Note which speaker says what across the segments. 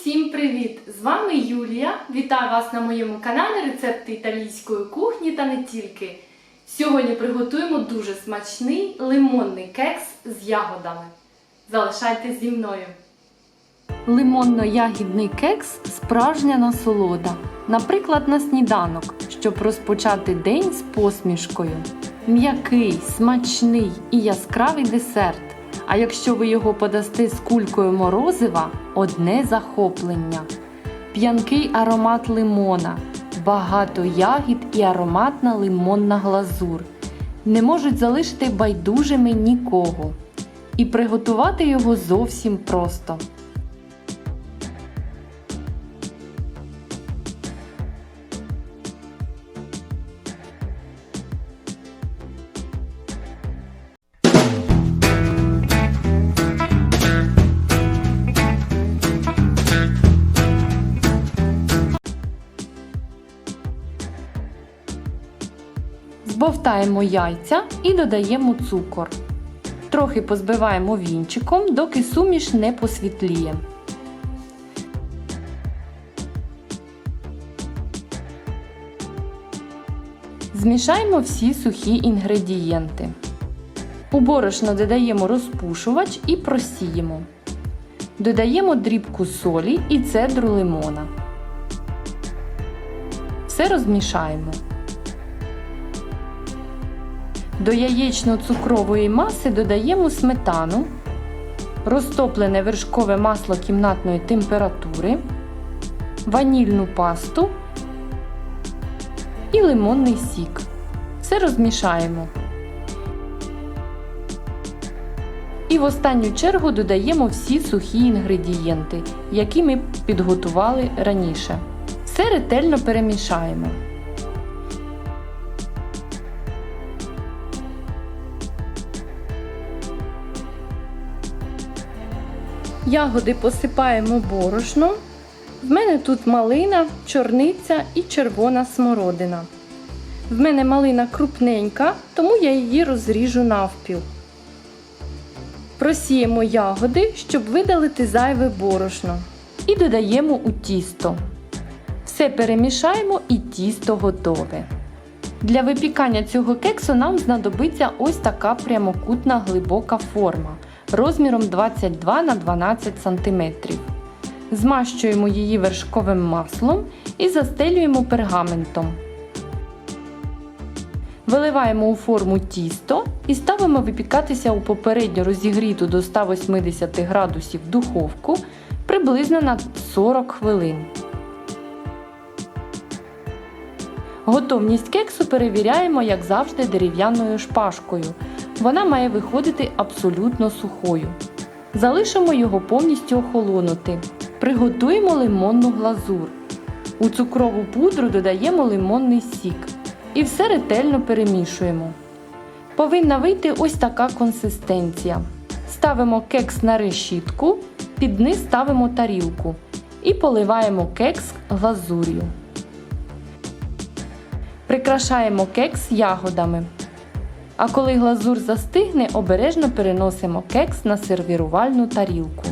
Speaker 1: всім привіт! З вами Юлія. Вітаю вас на моєму каналі Рецепти італійської кухні та не тільки. Сьогодні приготуємо дуже смачний лимонний кекс з ягодами. Залишайтесь зі мною. Лимонно-ягідний кекс справжня насолода. Наприклад, на сніданок, щоб розпочати день з посмішкою. М'який, смачний і яскравий десерт. А якщо ви його подасте з кулькою морозива, одне захоплення. П'янкий аромат лимона, багато ягід і ароматна лимонна глазур. Не можуть залишити байдужими нікого. І приготувати його зовсім просто. Збовтаємо яйця і додаємо цукор. Трохи позбиваємо вінчиком, доки суміш не посвітліє. Змішаємо всі сухі інгредієнти. У борошно додаємо розпушувач і просіємо. Додаємо дрібку солі і цедру лимона. Все розмішаємо. До яєчно-цукрової маси додаємо сметану, розтоплене вершкове масло кімнатної температури, ванільну пасту і лимонний сік. Все розмішаємо. І в останню чергу додаємо всі сухі інгредієнти, які ми підготували раніше. Все ретельно перемішаємо. Ягоди посипаємо борошном. В мене тут малина, чорниця і червона смородина. В мене малина крупненька, тому я її розріжу навпіл. Просіємо ягоди, щоб видалити зайве борошно. І додаємо у тісто. Все перемішаємо і тісто готове. Для випікання цього кексу нам знадобиться ось така прямокутна глибока форма розміром 22 на 12 см. Змащуємо її вершковим маслом і застелюємо пергаментом. Виливаємо у форму тісто і ставимо випікатися у попередньо розігріту до 180 градусів духовку приблизно на 40 хвилин. Готовність кексу перевіряємо, як завжди, дерев'яною шпажкою. Вона має виходити абсолютно сухою. Залишимо його повністю охолонути. Приготуємо лимонну глазур. У цукрову пудру додаємо лимонний сік. І все ретельно перемішуємо. Повинна вийти ось така консистенція. Ставимо кекс на решітку, під низ ставимо тарілку і поливаємо кекс глазур'ю. Прикрашаємо кекс ягодами. А коли глазур застигне, обережно переносимо кекс на сервірувальну тарілку.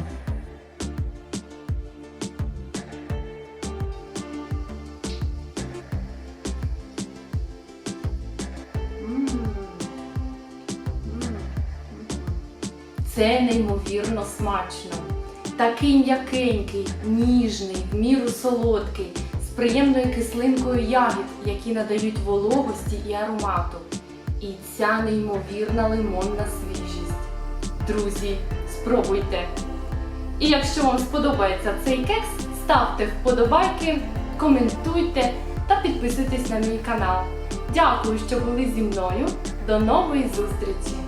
Speaker 1: Це неймовірно смачно. Такий м'якенький, ніжний, в міру солодкий, приємною кислинкою ягід, які надають вологості і аромату. І ця неймовірна лимонна свіжість. Друзі, спробуйте! І якщо вам сподобається цей кекс, ставте вподобайки, коментуйте та підписуйтесь на мій канал. Дякую, що були зі мною. До нової зустрічі!